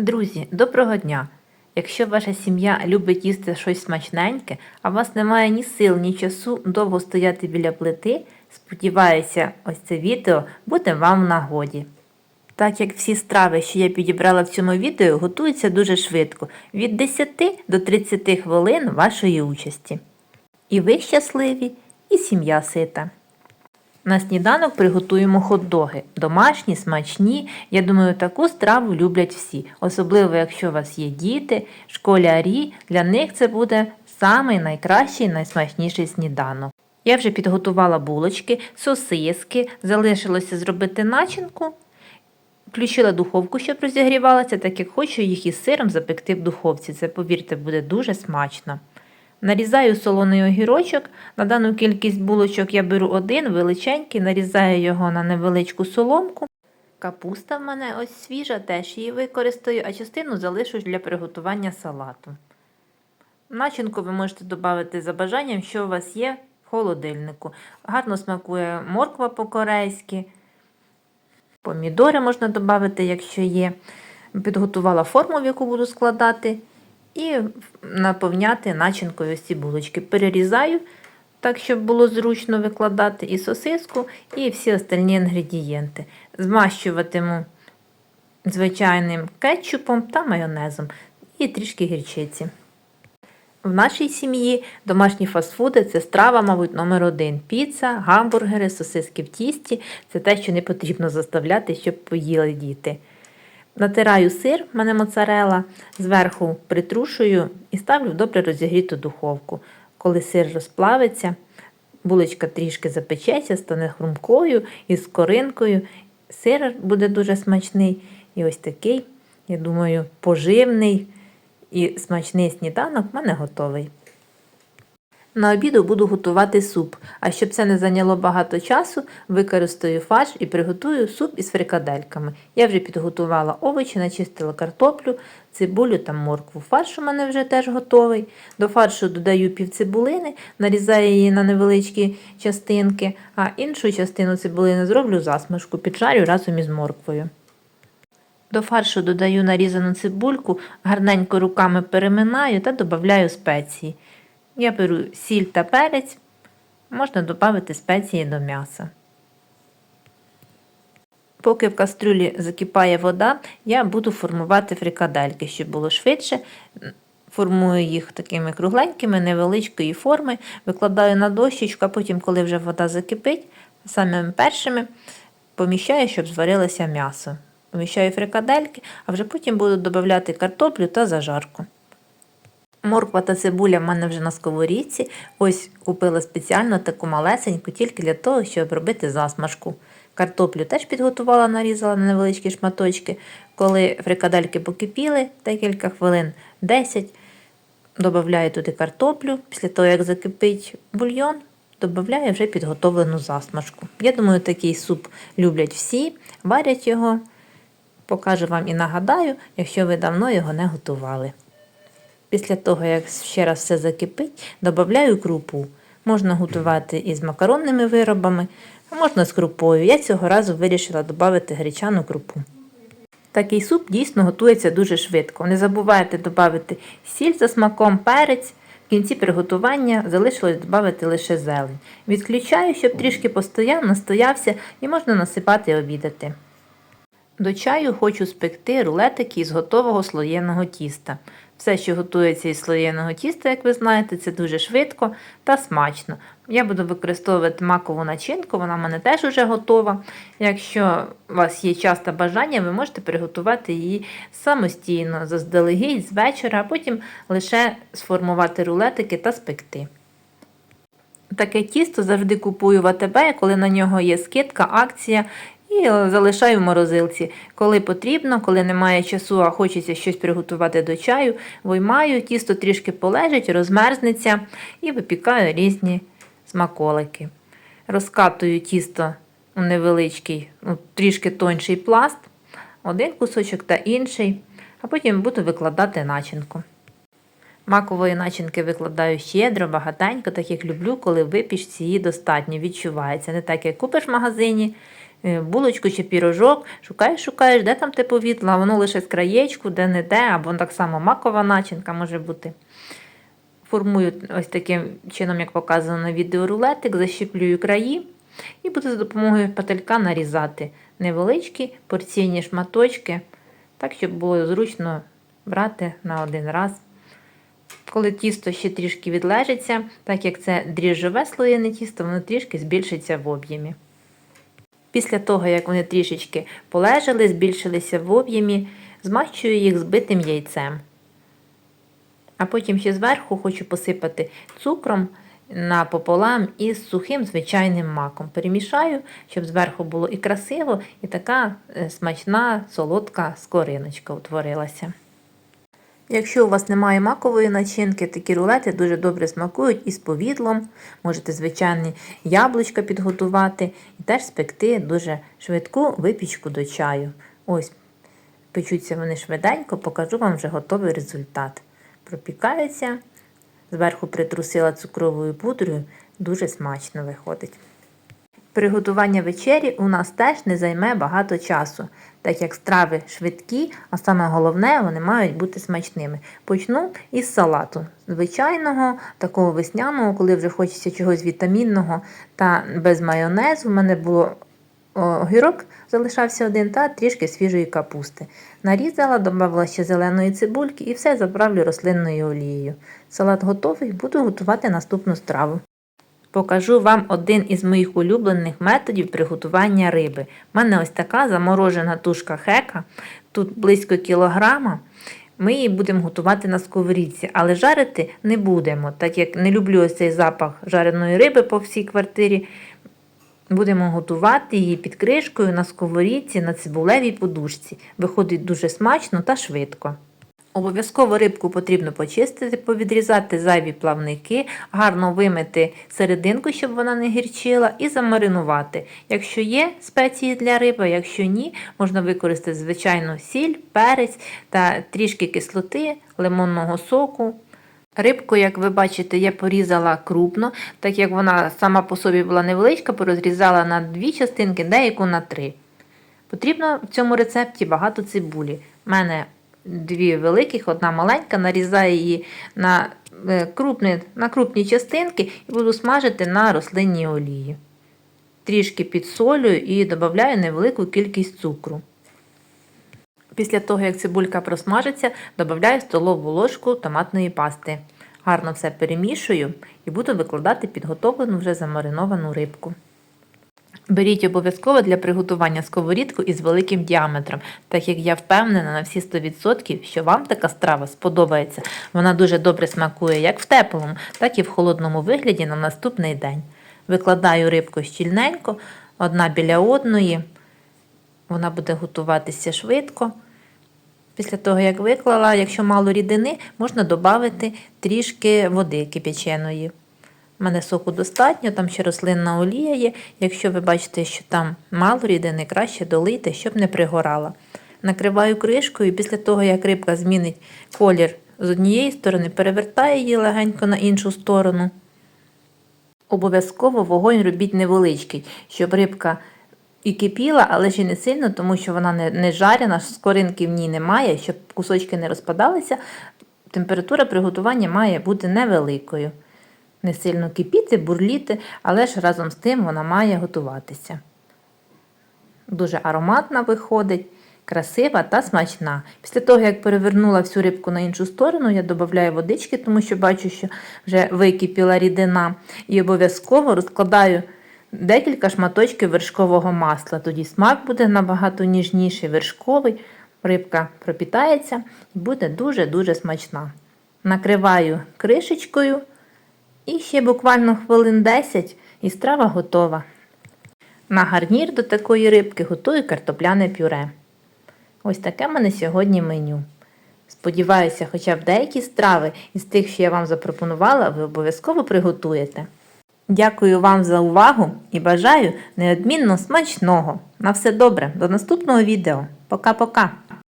Друзі, доброго дня! Якщо ваша сім'я любить їсти щось смачненьке, а у вас немає ні сил, ні часу довго стояти біля плити, сподіваюся, ось це відео буде вам в нагоді. Так як всі страви, що я підібрала в цьому відео, готуються дуже швидко від 10 до 30 хвилин вашої участі. І ви щасливі, і сім'я сита. На сніданок приготуємо хот-доги. Домашні, смачні. Я думаю, таку страву люблять всі. Особливо, якщо у вас є діти, школярі, для них це буде самий найкращий, найсмачніший сніданок. Я вже підготувала булочки, сосиски, залишилося зробити начинку. Включила духовку, щоб розігрівалася, так як хочу їх із сиром запекти в духовці. Це, повірте, буде дуже смачно. Нарізаю солоний огірочок. На дану кількість булочок я беру один величенький, нарізаю його на невеличку соломку. Капуста в мене ось свіжа, теж її використаю, а частину залишу для приготування салату. Начинку ви можете додати за бажанням, що у вас є в холодильнику. Гарно смакує морква по-корейськи. Помідори можна додати, якщо є. Підготувала форму, в яку буду складати, і наповняти начинкою ці булочки. Перерізаю, так, щоб було зручно викладати і сосиску, і всі остальні інгредієнти. Змащуватиму звичайним кетчупом та майонезом і трішки гірчиці. В нашій сім'ї домашні фастфуди це страва, мабуть, номер один. Піца, гамбургери, сосиски в тісті це те, що не потрібно заставляти, щоб поїли діти. Натираю сир, мене моцарела, зверху притрушую і ставлю в добре розігріту духовку. Коли сир розплавиться, булочка трішки запечеться, стане хрумкою і з коринкою. Сир буде дуже смачний і ось такий, я думаю, поживний і смачний сніданок в мене готовий. На обіду буду готувати суп, а щоб це не зайняло багато часу, використаю фарш і приготую суп із фрикадельками. Я вже підготувала овочі, начистила картоплю, цибулю та моркву. Фарш у мене вже теж готовий. До фаршу додаю пів цибулини, нарізаю її на невеличкі частинки, а іншу частину цибулини зроблю засмажку, піджарю разом із морквою. До фаршу додаю нарізану цибульку, гарненько руками переминаю та додаю спеції. Я беру сіль та перець, можна додати спеції до м'яса. Поки в кастрюлі закипає вода, я буду формувати фрикадельки, щоб було швидше. Формую їх такими кругленькими, невеличкої форми, викладаю на дощечку, а потім, коли вже вода закипить, самими першими поміщаю, щоб зварилося м'ясо. Поміщаю фрикадельки, а вже потім буду додати картоплю та зажарку. Морква та цибуля в мене вже на сковорідці. Ось купила спеціально таку малесеньку, тільки для того, щоб робити засмажку. Картоплю теж підготувала, нарізала на невеличкі шматочки. Коли фрикадельки покипіли декілька хвилин, 10, додаю туди картоплю. Після того, як закипить бульйон, додаю вже підготовлену засмажку. Я думаю, такий суп люблять всі, варять його. Покажу вам і нагадаю, якщо ви давно його не готували. Після того, як ще раз все закипить, додаю крупу. Можна готувати із макаронними виробами, а можна з крупою. Я цього разу вирішила додати гречану крупу. Такий суп дійсно готується дуже швидко. Не забувайте додати сіль за смаком, перець. В кінці приготування залишилось додати лише зелень. Відключаю, щоб трішки постояв, настоявся і можна насипати обідати. До чаю хочу спекти рулетики із готового слоєного тіста. Все, що готується із слоєного тіста, як ви знаєте, це дуже швидко та смачно. Я буду використовувати макову начинку, вона в мене теж вже готова. Якщо у вас є час та бажання, ви можете приготувати її самостійно, заздалегідь, з вечора, а потім лише сформувати рулетики та спекти. Таке тісто завжди купую в АТБ, коли на нього є скидка, акція. І залишаю в морозилці. Коли потрібно, коли немає часу, а хочеться щось приготувати до чаю, виймаю, тісто трішки полежить, розмерзнеться і випікаю різні смаколики. Розкатую тісто у невеличкий, ну, трішки тонший пласт, один кусочок та інший, а потім буду викладати начинку. Макової начинки викладаю щедро, багатенько, так як люблю, коли випічці її достатньо відчувається. Не так, як купиш в магазині, булочку чи пірожок, шукаєш, шукаєш, де там те повідло, а воно лише з краєчку, де не де, або так само макова начинка може бути. Формую ось таким чином, як показано на відео рулетик, защіплюю краї і буду за допомогою пателька нарізати невеличкі порційні шматочки, так, щоб було зручно брати на один раз. Коли тісто ще трішки відлежиться, так як це дріжджове слоєне тісто, воно трішки збільшиться в об'ємі. Після того, як вони трішечки полежали, збільшилися в об'ємі, змащую їх збитим яйцем. А потім ще зверху хочу посипати цукром напополам із сухим звичайним маком. Перемішаю, щоб зверху було і красиво, і така е, смачна солодка скориночка утворилася. Якщо у вас немає макової начинки, такі рулети дуже добре смакують із повідлом. Можете звичайні яблучка підготувати і теж спекти дуже швидку випічку до чаю. Ось, печуться вони швиденько, покажу вам вже готовий результат. Пропікаються, зверху притрусила цукровою пудрою, дуже смачно виходить. Приготування вечері у нас теж не займе багато часу, так як страви швидкі, а саме головне, вони мають бути смачними. Почну із салату. Звичайного, такого весняного, коли вже хочеться чогось вітамінного та без майонезу. У мене було огірок, залишався один, та трішки свіжої капусти. Нарізала, додала ще зеленої цибульки і все заправлю рослинною олією. Салат готовий, буду готувати наступну страву. Покажу вам один із моїх улюблених методів приготування риби. У мене ось така заморожена тушка хека, тут близько кілограма. Ми її будемо готувати на сковорідці, але жарити не будемо, так як не люблю ось цей запах жареної риби по всій квартирі. Будемо готувати її під кришкою на сковорідці на цибулевій подушці. Виходить дуже смачно та швидко. Обов'язково рибку потрібно почистити, повідрізати зайві плавники, гарно вимити серединку, щоб вона не гірчила, і замаринувати. Якщо є спеції для риби, якщо ні, можна використати звичайно сіль, перець та трішки кислоти, лимонного соку. Рибку, як ви бачите, я порізала крупно, так як вона сама по собі була невеличка, порозрізала на дві частинки, деяку на три. Потрібно в цьому рецепті багато цибулі. У мене дві великих, одна маленька, нарізаю її на е, крупні, на крупні частинки і буду смажити на рослинній олії. Трішки підсолюю і додаю невелику кількість цукру. Після того, як цибулька просмажиться, додаю столову ложку томатної пасти. Гарно все перемішую і буду викладати підготовлену вже замариновану рибку. Беріть обов'язково для приготування сковорідку із великим діаметром, так як я впевнена на всі 100%, що вам така страва сподобається. Вона дуже добре смакує як в теплому, так і в холодному вигляді на наступний день. Викладаю рибку щільненько, одна біля одної. Вона буде готуватися швидко. Після того, як виклала, якщо мало рідини, можна додати трішки води кип'яченої. У мене соку достатньо, там ще рослинна олія є. Якщо ви бачите, що там мало рідини, краще долити, щоб не пригорала. Накриваю кришкою і після того, як рибка змінить колір з однієї сторони, перевертаю її легенько на іншу сторону. Обов'язково вогонь робіть невеличкий, щоб рибка і кипіла, але і не сильно, тому що вона не, не жарена, скоринки в ній немає, щоб кусочки не розпадалися. Температура приготування має бути невеликою. Не сильно кипіти, бурліти, але ж разом з тим вона має готуватися. Дуже ароматна виходить, красива та смачна. Після того, як перевернула всю рибку на іншу сторону, я додаю водички, тому що бачу, що вже википіла рідина. І обов'язково розкладаю декілька шматочків вершкового масла. Тоді смак буде набагато ніжніший, вершковий. Рибка пропітається і буде дуже-дуже смачна. Накриваю кришечкою. І ще буквально хвилин 10 і страва готова. На гарнір до такої рибки готую картопляне пюре. Ось таке в мене сьогодні меню. Сподіваюся, хоча б деякі страви із тих, що я вам запропонувала, ви обов'язково приготуєте. Дякую вам за увагу і бажаю неодмінно смачного. На все добре, до наступного відео. Пока-пока!